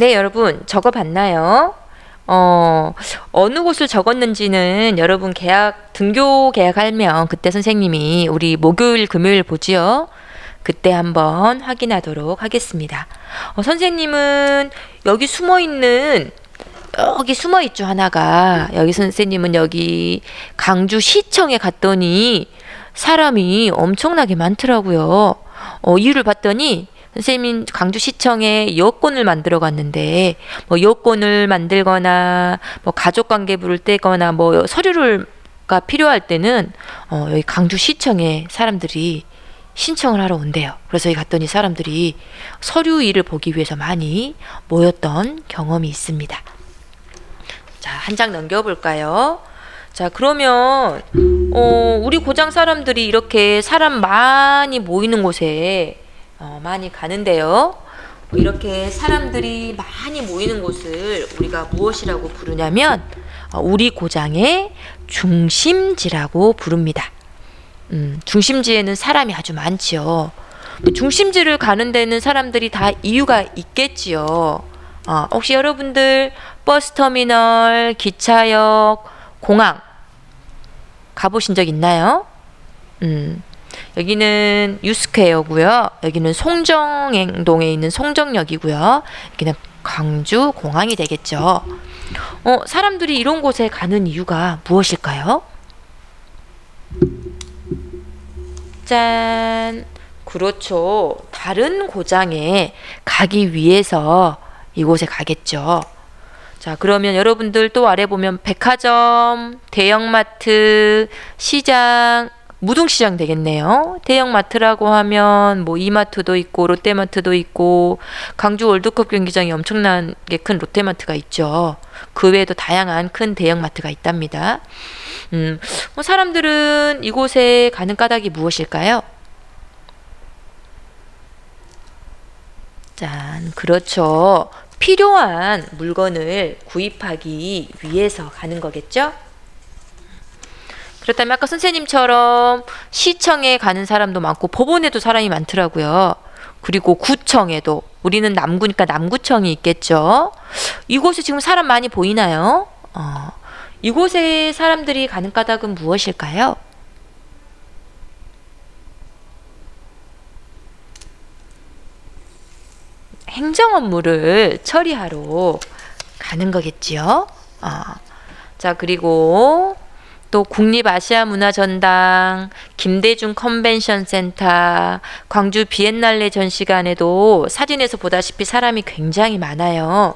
네, 여러분 적어 봤나요? 어, 어느 곳을 적었는지는 여러분 계약, 등교 계약하면 그때 선생님이 우리 목요일, 금요일 보지요? 그때 한번 확인하도록 하겠습니다. 어, 선생님은 여기 숨어 있는 여기 숨어 있죠 하나가 여기 선생님은 여기 강주 시청에 갔더니 사람이 엄청나게 많더라고요. 어, 이유를 봤더니 선생님 강주시청에 여권을 만들어 갔는데 뭐 여권을 만들거나 뭐 가족관계부를 떼거나 뭐 서류를가 필요할 때는 어, 여기 강주시청에 사람들이 신청을 하러 온대요. 그래서 여기 갔더니 사람들이 서류 일을 보기 위해서 많이 모였던 경험이 있습니다. 자, 한 장 넘겨볼까요? 자, 그러면, 어, 우리 고장 사람들이 이렇게 사람 많이 모이는 곳에 어, 많이 가는데요. 이렇게 사람들이 많이 모이는 곳을 우리가 무엇이라고 부르냐면, 어, 우리 고장의 중심지라고 부릅니다. 음, 중심지에는 사람이 아주 많지요. 중심지를 가는 데는 사람들이 다 이유가 있겠지요. 어, 혹시 여러분들 버스터미널, 기차역, 공항 가보신 적 있나요? 음, 여기는 유스퀘어고요. 여기는 송정행동에 있는 송정역이고요. 여기는 광주 공항이 되겠죠. 어, 사람들이 이런 곳에 가는 이유가 무엇일까요? 짠. 그렇죠. 다른 고장에 가기 위해서 이곳에 가겠죠. 자, 그러면 여러분들 또 아래 보면 백화점, 대형마트, 시장, 무등시장 되겠네요. 대형마트라고 하면 뭐 이마트도 있고 롯데마트도 있고 강주 월드컵 경기장이 엄청나게 큰 롯데마트가 있죠. 그 외에도 다양한 큰 대형마트가 있답니다. 음, 뭐 사람들은 이곳에 가는 까닭이 무엇일까요? 짠, 그렇죠. 필요한 물건을 구입하기 위해서 가는 거겠죠? 그렇다면 아까 선생님처럼 시청에 가는 사람도 많고 법원에도 사람이 많더라고요. 그리고 구청에도 우리는 남구니까 남구청이 있겠죠. 이곳에 지금 사람 많이 보이나요? 어, 이곳에 사람들이 가는 까닭은 무엇일까요? 행정 업무를 처리하러 가는 거겠지요. 어. 자, 그리고 또 국립아시아문화전당, 김대중 컨벤션 센터, 광주 비엔날레 전시관에도 사진에서 보다시피 사람이 굉장히 많아요.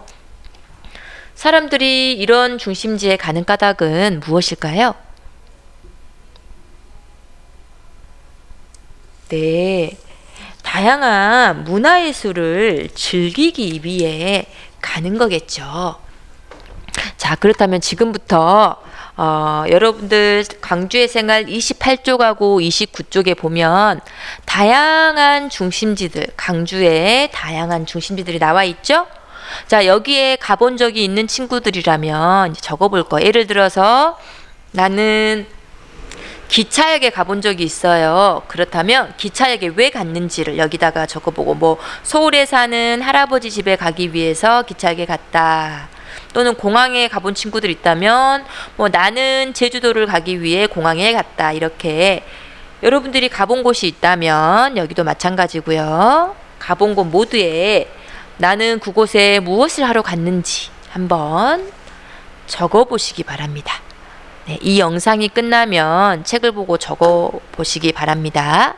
사람들이 이런 중심지에 가는 까닭은 무엇일까요? 네. 다양한 문화예술을 즐기기 위해 가는 거겠죠. 자, 그렇다면 지금부터 어, 여러분들 광주의 생활 28쪽하고 29쪽에 보면 다양한 중심지들, 광주에 다양한 중심지들이 나와 있죠? 자, 여기에 가본 적이 있는 친구들이라면 적어볼 거. 예를 들어서 나는 기차역에 가본 적이 있어요. 그렇다면 기차역에 왜 갔는지를 여기다가 적어보고 뭐 서울에 사는 할아버지 집에 가기 위해서 기차역에 갔다. 또는 공항에 가본 친구들 있다면 뭐 나는 제주도를 가기 위해 공항에 갔다. 이렇게 여러분들이 가본 곳이 있다면 여기도 마찬가지고요. 가본 곳 모두에 나는 그곳에 무엇을 하러 갔는지 한번 적어 보시기 바랍니다. 네, 이 영상이 끝나면 책을 보고 적어 보시기 바랍니다.